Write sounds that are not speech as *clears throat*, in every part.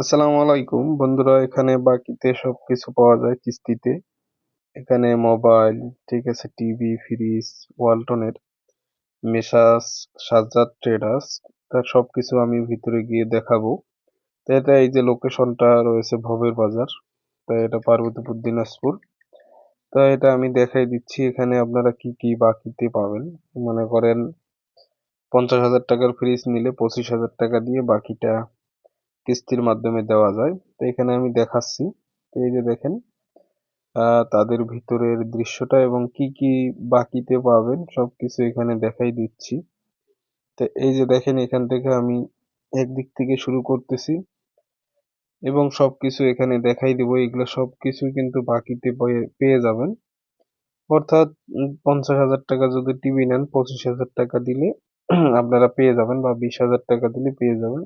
আসসালামু আলাইকুম। বন্ধুরা, এখানে বাকিতে সবকিছু পাওয়া যায় কিস্তিতে। এখানে মোবাইল, ঠিক আছে, টিভি, ফ্রিজ, ওয়ালটনের মেসাস সাজ্জাদ ট্রেডার্স তার সবকিছু আমি ভিতরে গিয়ে দেখাবো। তো এটা এই যে লোকেশনটা রয়েছে ভবের বাজার, তো এটা পার্বতীপুর, দিনাজপুর। তো এটা আমি দেখাই দিচ্ছি, এখানে আপনারা কি কি বাকিতে পাবেন। মনে করেন পঞ্চাশ হাজার টাকার ফ্রিজ নিলে পঁচিশ হাজার টাকা দিয়ে বাকিটা কিস্তির মাধ্যমে দেওয়া যায়। তো এখানে আমি দেখাচ্ছি। এই যে দেখেন তাদের ভিতরের দৃশ্যটা এবং কি কি বাকিতে পাবেন সবকিছু এখানে দেখাই দিচ্ছি। তো এই যে দেখেন, এখান থেকে আমি একদিক থেকে শুরু করতেছি এবং সবকিছু এখানে দেখাই দেব। এগুলো সবকিছু কিন্তু বাকিতে পেয়ে যাবেন। অর্থাৎ পঞ্চাশ হাজার টাকা যদি টিভি নেন, পঁচিশ হাজার টাকা দিলে *clears throat* আপনারা পেয়ে যাবেন বা বিশ হাজার টাকা দিলে পেয়ে যাবেন।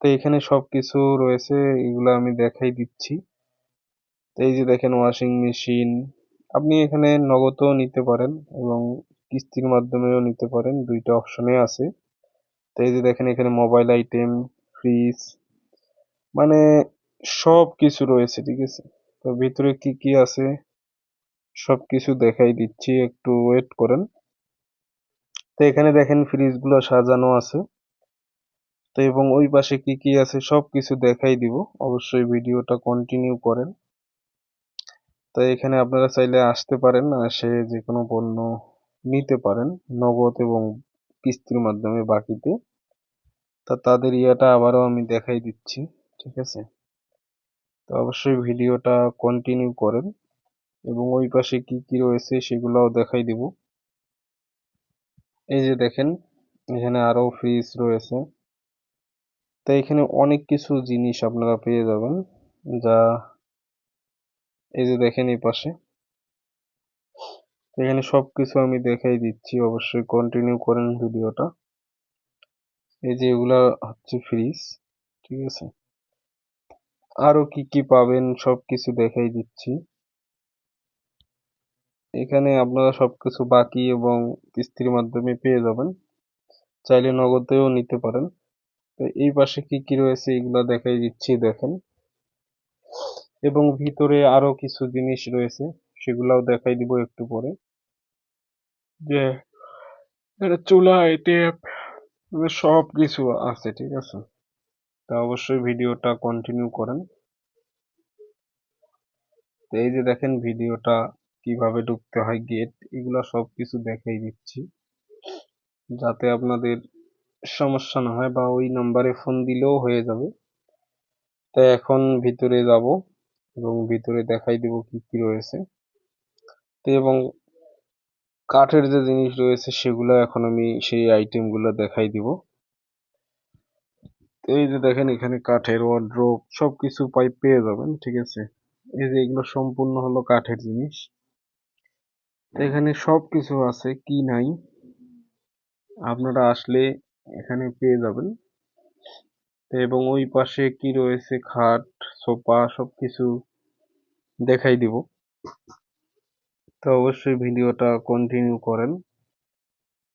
তো এখানে সবকিছু রয়েছে, এগুলো আমি দেখাই দিচ্ছি। তো এই যে দেখেন ওয়াশিং মেশিন আপনি এখানে নগদও নিতে পারেন এবং কিস্তির মাধ্যমেও নিতে পারেন, দুইটা অপশনে আছে। তো এই যে দেখেন এখানে মোবাইল আইটেম ফ্রিজ মানে সব কিছু রয়েছে, ঠিক আছে? তো ভিতরে কি কি আছে সব কিছু দেখাই দিচ্ছি, একটু ওয়েট করেন। তো এখানে দেখেন ফ্রিজগুলো সাজানো আছে। তো এবং ওই পাশে কি কি আছে সব কিছু দেখাই দিব। অবশ্যই ভিডিওটা কন্টিনিউ করেন। তো এখানে আপনারা চাইলে আসতে পারেন সে যে কোনো পণ্য নিতে পারেন, নগদ এবং কিস্তির মাধ্যমে বাকিতে। তা তাদের ইয়াটা আবারও আমি দেখাই দিচ্ছি, ঠিক আছে? তো অবশ্যই ভিডিওটা কন্টিনিউ করেন এবং ওই পাশে কি কি রয়েছে সেগুলোও দেখাই দিব। এই যে দেখেন, এখানে আরও ফ্রিজ রয়েছে। তো এখানে অনেক কিছু জিনিস আপনারা পেয়ে যাবেন, যা এই যে দেখেন এই পাশে। এখানে সবকিছু আমি দেখাই দিচ্ছি, অবশ্যই কন্টিনিউ করেন ভিডিওটা। এই যে এগুলা হচ্ছে ফ্রিজ ঠিক আছে? আরও কি কি পাবেন সবকিছু দেখাই দিচ্ছি। এখানে আপনারা সবকিছু বাকি এবং কিস্তির মাধ্যমে পেয়ে যাবেন। চাইলে নগদেও নিতে পারেন। তো এই পাশে কি কি রয়েছে এগুলা দেখাই দিচ্ছি, দেখেন। এবং ভিতরে আরও কিছু জিনিস রয়েছে, সেগুলাও দেখাই দিব একটু পরে। যে এটা চুলা আইটেম সব কিছু আছে, ঠিক আছে? তা অবশ্যই ভিডিওটা কন্টিনিউ করেন। তো এই যে দেখেন ভিডিওটা, কীভাবে ঢুকতে হয় গেট এগুলো সব কিছু দেখাই দিচ্ছি। যাতে আপনাদের সমস্যা না হয় বা ওই নাম্বারে ফোন দিলেও হয়ে যাবে। তাই এখন ভিতরে যাব এবং ভিতরে দেখাই দেব কি কি রয়েছে। তো এবং কাঠের যে জিনিস রয়েছে সেগুলো এখন আমি সেই আইটেমগুলো দেখাই দিব। এই যে দেখেন এখানে কাঠের ওয়ার্ড্রোপ সবকিছু পাই পেয়ে যাবেন, ঠিক আছে? এই যে এগুলো সম্পূর্ণ হলো কাঠের জিনিস। এখানে সব কিছু আছে কি নাই, আপনারা আসলে এখানে পেয়ে যাবেন। এবং ওই পাশে কি রয়েছে? খাট, সোফা, সবকিছু দেখাই দিব। তো অবশ্যই ভিডিওটা কন্টিনিউ করেন।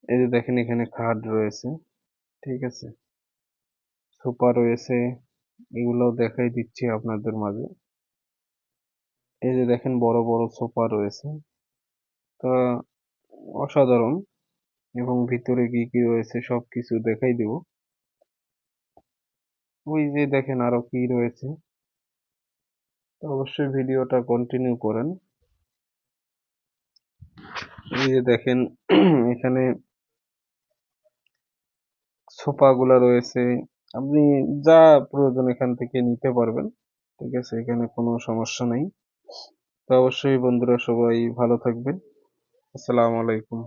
এই যে দেখেন এখানে খাট রয়েছে। ঠিক আছে? সোফা রয়েছে। এগুলোও দেখাই দিচ্ছি আপনাদের মাঝে। এই যে দেখেন বড় বড় সোফা রয়েছে। তা অসাধারণ। এবং ভিতরে কি কি রয়েছে সব কিছু দেখাই দেব। ওই যে দেখেন আরও কি রয়েছে। অবশ্যই ভিডিওটা কন্টিনিউ করেন। এই যে দেখেন, *clears throat* এখানে সোফাগুলো রয়েছে। আপনি যা প্রয়োজন এখান থেকে নিতে পারবেন, ঠিক আছে? এখানে কোনো সমস্যা নেই। তো অবশ্যই বন্ধুরা সবাই ভালো থাকবেন। আসসালামু আলাইকুম।